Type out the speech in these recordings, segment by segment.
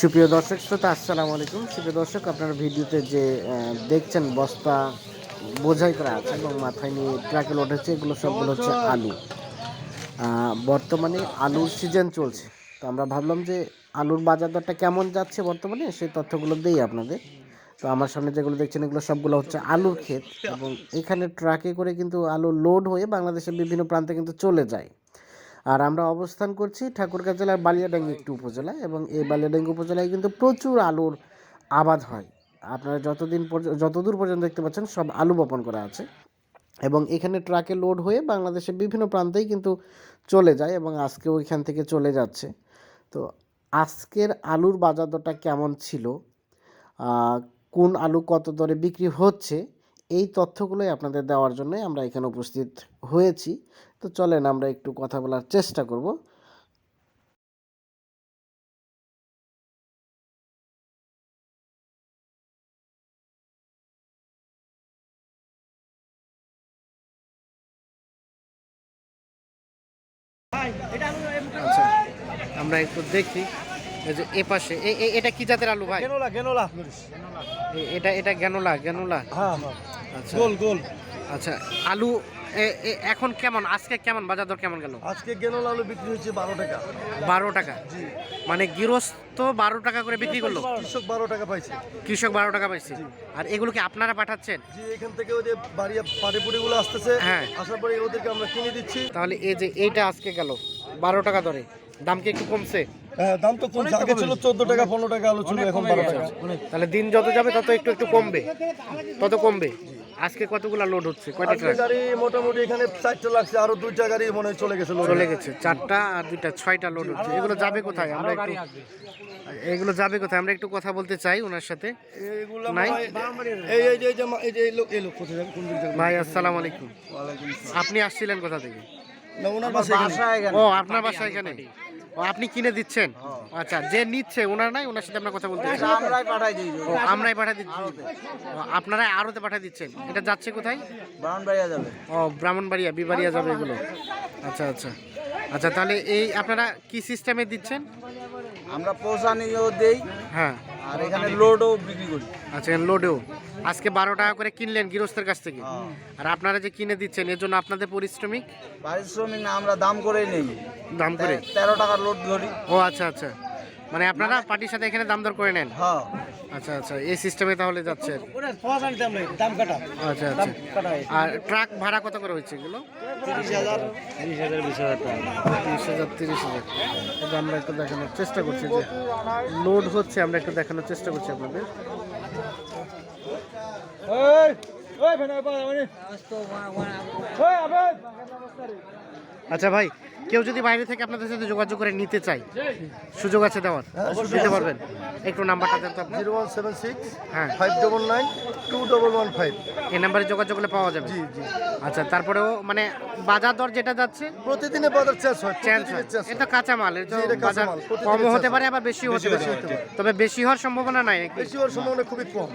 সুপ্রিয় দর্শক শ্রোতা, আসসালামু আলাইকুম। সুপ্রিয় দর্শক, আপনারা ভিডিওতে যে দেখছেন বস্তা, বোঝাই করা আছে এবং মাথায় নিয়ে ট্রাকে হচ্ছে, এগুলো সবগুলো হচ্ছে আলু। বর্তমানে আলুর সিজন চলছে। তো আমরা ভাবলাম যে, আলুর বাজার দরটা কেমন যাচ্ছে বর্তমানে, সেই তথ্যগুলো দেই আপনাদের। তো আমার সামনে যেগুলো দেখছেন, এগুলো সবগুলো হচ্ছে আলুর ক্ষেত এবং এখানে ট্রাকে করে কিন্তু আলু লোড হয়ে বাংলাদেশের বিভিন্ন প্রান্তে কিন্তু চলে যায়। আর আমরা অবস্থান করছি ঠাকুরগাঁ জেলার বালিয়াডাঙ্গি একটি উপজেলায় এবং এই বালিয়াডাঙ্গি উপজেলায় কিন্তু প্রচুর আলুর আবাদ হয়। আপনারা যতদিন যতদূর পর্যন্ত দেখতে পাচ্ছেন সব আলু বপন করা আছে এবং এখানে ট্রাকে লোড হয়ে বাংলাদেশের বিভিন্ন প্রান্তেই কিন্তু চলে যায় এবং আজকেও এখান থেকে চলে যাচ্ছে। তো আজকের আলুর বাজার দরটা কেমন ছিল? কোন আলু কত দরে বিক্রি হচ্ছে? এই তথ্যগুলোই আপনাদের দেওয়ার জন্যই আমরা এখানে উপস্থিত হয়েছি। তো চলেন আমরা একটু কথা বলার চেষ্টা করব। আচ্ছা আমরা একটু দেখি। যে এ পাশে। এটা কি জাতের আলু ভাই? এটা এটা গ্যানোলা গ্যানোলা? হ্যাঁ হ্যাঁ। আচ্ছা। গোল গোল। আচ্ছা আলু এখন কেমন? আজকে কেমন? বাজার দর কেমন গেল? আজকে গেনোলা আলু বিক্রি হচ্ছে বারো টাকা। বারো টাকা? জি। মানে গৃহস্থ বারো টাকা করে বিক্রি করল? কৃষক বারো টাকা পাইছে। কৃষক বারো টাকা পাইছে। আর এগুলো কি আপনারা পাঠাচ্ছেন? জি এখান থেকে ওই যে বাড়িয়া পাটিপুরি গুলো আসতেছে। হ্যাঁ। আসার পরে ওদেরকে আমরা কিনে দিচ্ছি। তাহলে এই যে এইটা আজকে গেল বারো টাকা দরে। দাম কি একটু কমছে? দাম তো কমছে আগে ছিল চোদ্দ টাকা পনেরো টাকা আলু ছিল এখন বারো টাকা। তাহলে দিন যত যাবে তত একটু একটু কমবে। তত কমবে। আজকে কতগুলা লোড হচ্ছে? কয়টা ট্রাক গাড়ি মোটামুটি এখানে চারটা লাগছে আরও দুইটা গাড়ি মনে হয় চলে গেছে চলে হয়ে। গেছে। চারটা আর দুইটা ছয়টা লোড হচ্ছে। এগুলো যাবে কোথায়? আমরা একটু এগুলো যাবে কোথায়? আমরা একটু কথা বলতে চাই ওনার সাথে। এইগুলা নাই? এই এই যে- এই যে এই লোক এই লোক কোথায় যাবে? কোন দিক যাবে? ভাই আসসালামু আলাইকুম। আপনি আসছিলেন কোথা থেকে? না ওনার বাসা এখানে। ও আপনার বাসা এখানে? আপনি কিনে দিচ্ছেন? আচ্ছা যে নিচ্ছে ওনার নাই ওনার সাথে আমরা কথা বলতে আমরাই পাঠাই দিই আমরাই দিচ্ছি। আপনারাই আপনারা আরোতে পাঠাই দিচ্ছেন। এটা যাচ্ছে কোথায়? ব্রাহ্মণবাড়িয়া যাবে। ও ব্রাহ্মণবাড়িয়া বিবাড়িয়া যাবে এগুলো। আচ্ছা আচ্ছা। আচ্ছা তাহলে এই আপনারা কি সিস্টেমে দিচ্ছেন? আমরা পৌঁছানিও দেই। হ্যাঁ। আর এখানে লোডও বিক্রি করি। আচ্ছা লোডেও আজকে বারো টাকা করে কিনলেন গৃহস্থের কাছ থেকে। হ্যাঁ। আর আপনারা যে কিনে দিচ্ছেন এর জন্য আপনাদের পরিশ্রমিক? পারিশ্রমিক না আমরা দাম করেই নেই। দাম করে? তেরো টাকার লোড ধরি। ও আচ্ছা আচ্ছা। মানে আপনারা পার্টির সাথে এখানে দাম দর করে নেন? হ্যাঁ। আচ্ছা আচ্ছা এই সিস্টেমে তাহলে যাচ্ছে। দাম কাটা। আচ্ছা আচ্ছা। আর ট্রাক ভাড়া কত করে হচ্ছে এগুলো? তিরিশ হাজার। তিরিশ হাজার বিশ হাজার তিরিশ হাজার তিরিশ হাজার। এটা আমরা একটু দেখানোর চেষ্টা করছি যে লোড হচ্ছে আমরা একটু দেখানোর চেষ্টা করছি আপনাদের। ওই ওই ভেনা পাওয়া মানে। ওই আবেদ! আচ্ছা ভাই কেউ যদি বাইরে থেকে আপনাদের সাথে যোগাযোগ করে নিতে চায় সুযোগ আছে দেওয়ার? দিতে পারবেন? একটু নাম্বারটা দেন তো জিরো ওয়ান সেভেন সিক্স হ্যাঁ। Five double nine two double one five. এই নাম্বারে যোগাযোগ করলে পাওয়া যাবে? জি জি। আচ্ছা তারপরেও মানে বাজার দর যেটা যাচ্ছে? প্রতিদিনে বাজার চেঞ্জ হয় চেঞ্জ হয়। এটা কাঁচা মাল এটা বাজার কমও হতে পারে আবার বেশি হতে পারে। তবে বেশি হওয়ার সম্ভাবনা নাই বেশি হওয়ার সম্ভাবনা খুবই কম।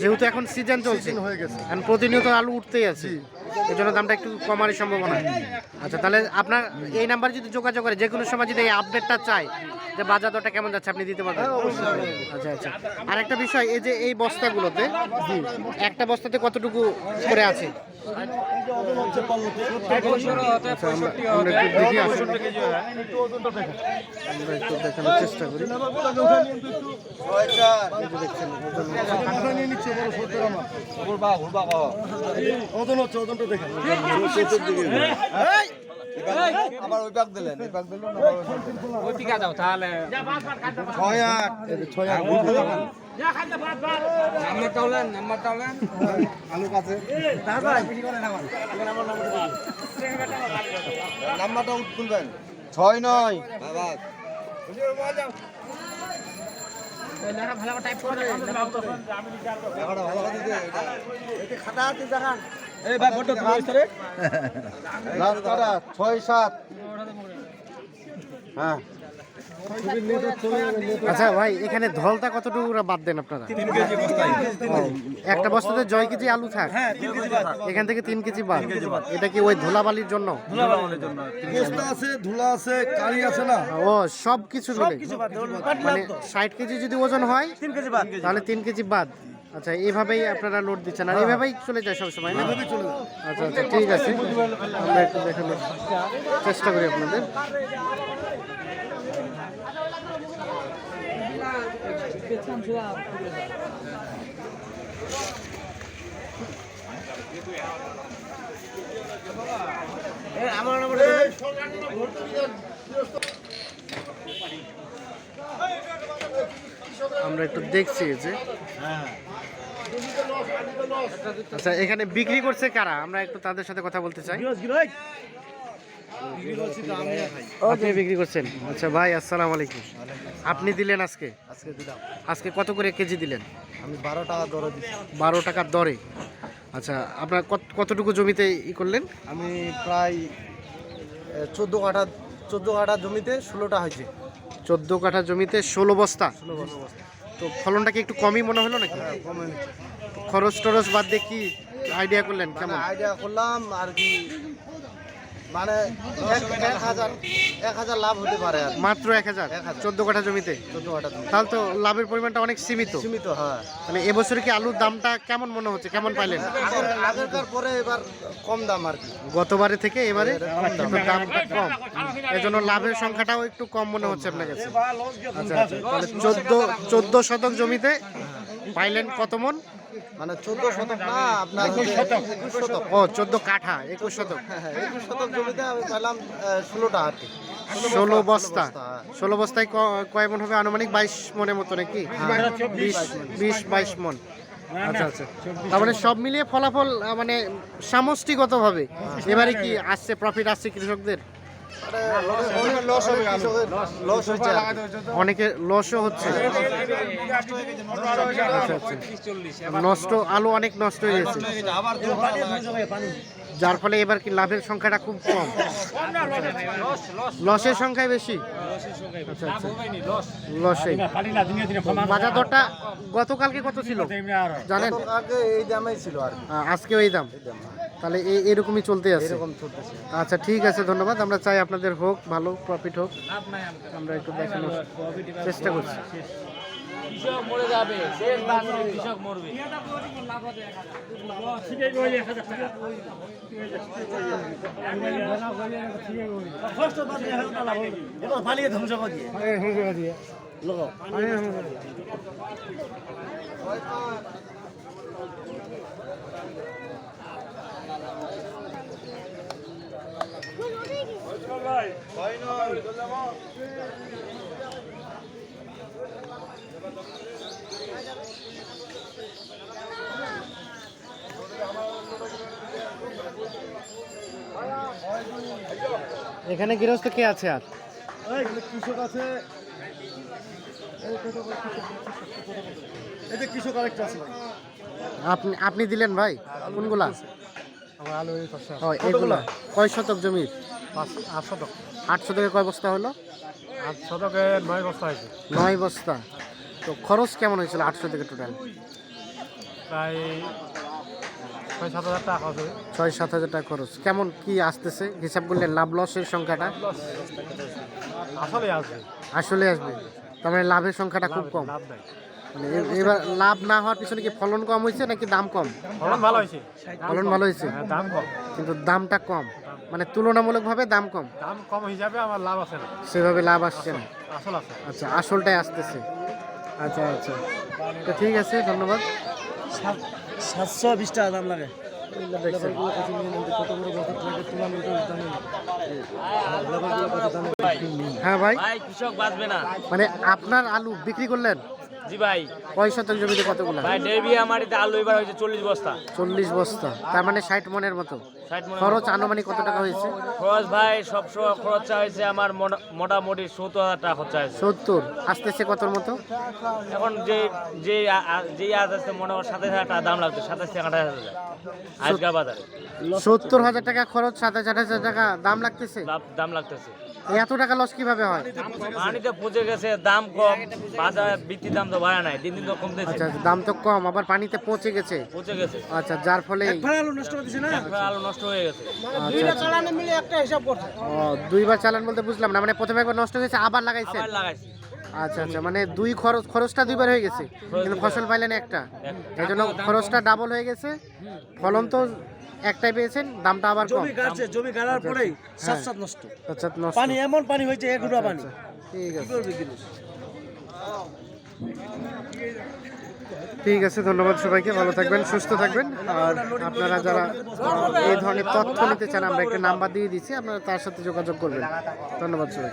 যেহেতু এখন সিজন চলছে। হয়ে গেছে। এখন প্রতিনিয়ত আলু উঠতেই আছে। এই জন্য দামটা একটু কমারই সম্ভাবনা। আচ্ছা তাহলে আপনার এই নাম্বার যদি যোগাযোগ করে যে কোনো সময় যদি এই আপডেটটা চাই যে বাজার দরটা কেমন যাচ্ছে আপনি দিতে পারবেন? হ্যাঁ অবশ্যই। আচ্ছা আচ্ছা। আর একটা বিষয় এই যে এই বস্তাগুলোতে একটা বস্তাতে কতটুকু করে আছে? আমরা আমরা একটু দেখি আমরা একটু দেখানোর চেষ্টা করি এই যে দেখছেন ওজন হচ্ছে ওজনটা দেখেন আবার ওই ব্যাগ দিলেন এই ব্যাগ দিলেন ছয় আট ছয় আট নাম্বারটা তুলবেন ছয় নয়। বাবা। লাস্ট কটা ছয় সাত। হ্যাঁ। আচ্ছা ভাই এখানে ধলতা কতটুকু বাদ দেন আপনারা? একটা বস্তাতে জয় কেজি আলু থাক? হ্যাঁ এখান থেকে তিন কেজি বাদ। এটা কি ওই ধুলাবালির জন্য? জন্য। বস্তা আছে ধুলা আছে কালি আছে না? ও সব কিছু মিলে মানে ষাট কেজি যদি ওজন হয় তাহলে তিন কেজি বাদ। আচ্ছা এইভাবেই আপনারা লোড দিচ্ছেন। আর এইভাবেই চলে যায় সব সময় না? আচ্ছা আচ্ছা ঠিক আছে। আমরা একটু দেখানোর চেষ্টা করি আপনাদের। আমরা একটু দেখছি এই যে। আচ্ছা এখানে বিক্রি করছে কারা? আমরা একটু তাদের সাথে কথা বলতে চাই। আপনি বিক্রি করছেন? আচ্ছা ভাই আসসালামু আলাইকুম। আপনি দিলেন আজকে? আজকে দিলাম। আজকে কত করে কেজি দিলেন? আমি বারো টাকা দরে বারো টাকার দরে। আচ্ছা আপনার কত- কতটুকু জমিতে ই করলেন? আমি প্রায় চোদ্দ কাঠা চোদ্দ কাঠা জমিতে ষোলোটা হয়েছে। চোদ্দ কাঠা জমিতে ষোলো বস্তা? তো ফলনটা কি একটু কমই মনে হলো নাকি? খরচ টরচ বাদ দিয়ে কি আইডিয়া করলেন? মানে কেমন? আইডিয়া করলাম আর কি মানে এক হাজার এক হাজার লাভ হতে পারে আর মাত্র এক হাজার। চোদ্দ কাঠা জমিতে? চোদ্দ কাঠা জমি তাহলে তো লাভের পরিমাণটা অনেক সীমিত। সীমিত হ্যাঁ। মানে এবছরে কি আলুর দামটা কেমন মনে হচ্ছে? কেমন পাইলেন? আগের আগেরকার পরে এবার কম দাম আর কি। গতবারে থেকে এবারে দামটা কম। এজন্য লাভের সংখ্যাটাও একটু কম মনে হচ্ছে আপনার কাছে। আচ্ছা আচ্ছা। চোদ্দ চোদ্দ শতক জমিতে পাইলেন কত মন? মানে চোদ্দ শতক না আপনার একুশ শতক। ও চোদ্দ কাঠা একুশ শতক। হ্যাঁ হ্যাঁ একুশ শতক জমিতে আমি পেলাম ষোলোটা আর কি। ষোলো বস্তা। হ্যাঁ। ষোলো বস্তায় কয় মন হবে? আনুমানিক বাইশ মনের মতো নাকি? বিশ বিশ বাইশ মন। আচ্ছা আচ্ছা। তার মানে সব মিলিয়ে ফলাফল মানে সামষ্টিকগতভাবে এবারে কি আসছে? প্রফিট আসছে কৃষকদের? লস হবে লস হয়েছে আর কি। অনেকে লসও হচ্ছে। নষ্ট আলু অনেক নষ্ট হয়ে গেছে। যার ফলে এবার কি লাভের সংখ্যাটা খুব কম। লসের সংখ্যাই বেশি। আচ্ছা আচ্ছা। লসেই। বাজার দরটা গতকালকে কত ছিল? জানেন গত আগে এই দামেই ছিল আর কি। আহ, আজকেও এই দাম। এই দাম তাহলে এই এরকমই চলতে আছে? এরকম চলতেছে। আচ্ছা ঠিক আছে ধন্যবাদ। আমরা চাই আপনাদের হোক ভালো প্রফিট হোক। আমরা একটু দেখানোর চেষ্টা করছি। কৃষক মরে যাবে এখানে গৃহস্থ কে আছে আর? কৃষক আছে। কৃষক আরেকটা আছে আপনি আপনি দিলেন ভাই? কোনগুলা? আমার আলু কয় শতক জমি পাঁচ আট শতক। আট থেকে কয় বস্তা হলো? আটশো থেকে নয় বস্তা হয়েছে। নয় বস্তা। তো খরচ কেমন হয়েছিল আটশো থেকে টোটাল প্রায় ছয় সাত হাজার টাকা খরচ ছয় সাত হাজার টাকা খরচ। কেমন কি আসতেছে? হিসাব করলে লাভ লসের সংখ্যাটা? আসলে আসবে। আসলে আসবে। তার মানে লাভের সংখ্যাটা খুব কম। লাভ নাই। মানে এবার লাভ না হওয়ার পিছনে কি ফলন কম হয়েছে নাকি দাম কম? ফলন ভালো হয়েছে। ফলন ভালো হয়েছে? হ্যাঁ, দাম কম। কিন্তু দামটা কম। মানে তুলনামূলকভাবে দাম কম? দাম কম হিসাবে আমার লাভ আছে না। সেভাবে লাভ আসছে না? আসল আছে। আচ্ছা আসলটাই আসতেছে। আচ্ছা আচ্ছা। তো ঠিক আছে ধন্যবাদ। সাতশো বিশ টাকা দাম লাগে। হ্যাঁ ভাই। ভাই কৃষক বাঁচবে না। মানে আপনার আলু বিক্রি করলেন? জি ভাই। কয় শতক জমিতে কতগুলো? ভাই ডেবিয়া মাটিতে আলু এবার হয়েছে চল্লিশ বস্তা। চল্লিশ বস্তা। তার মানে ষাট মনের মতো। খরচ আনুমানিক কত টাকা হয়েছে? খরচ ভাই সব সময় খরচা হয়েছে আমার মোটা- মোটামুটি সত্তর হাজার টাকা খরচা হয়েছে। সত্তর। আসতেছে কতর মতো? এখন যে যে যে আজ আসতে মনে হয় সাতাশ হাজার টাকা দাম লাগছে সাতাশ থেকে আঠাশ হাজার আজকাল বাজারে। সত্তর হাজার টাকা খরচ সাতাশ আঠাশ হাজার টাকা দাম লাগতেছে? দাম লাগতেছে। এত টাকা লস কীভাবে হয়? পানিতে পচে গেছে দাম কম বাজার বিক্রি দাম তো বাড়ে নাই দিন দিন তো কমতেছে। আচ্ছা আচ্ছা, দাম তো কম আবার পানিতে পচে গেছে। পচে গেছে। আচ্ছা যার ফলে আলু নষ্ট দিছে না? আলু নষ্ট হয়ে গেছে। আচ্ছা আচ্ছা। চালানে মিলে একটা হিসাব করছে। ও দুইবার চালান বলতে বুঝলাম না মানে প্রথমে একবার নষ্ট হয়েছে আবার লাগাইছে? আবার লাগাইছি। আচ্ছা আচ্ছা মানে দুই খরচ খরচটা দুইবার হয়ে গেছে কিন্তু ফসল পাইলেন একটা। এই জন্য খরচটা ডাবল হয়ে গেছে ফলন তো একটাই পেয়েছেন দামটা আবার জমি গাছে জমি গাড়ার পরেই সাত সাত নষ্ট। আচ্ছা নষ্ট। পানি এমন পানি হয়েছে এক গুড়া পানি। ঠিক আছে। ঠিক আছে ধন্যবাদ সবাইকে ভালো থাকবেন সুস্থ থাকবেন। আর আপনারা যারা এই ধরনের তথ্য নিতে চান আমরা একটা নাম্বার দিয়ে দিচ্ছি আপনারা তার সাথে যোগাযোগ করবেন। ধন্যবাদ সবাই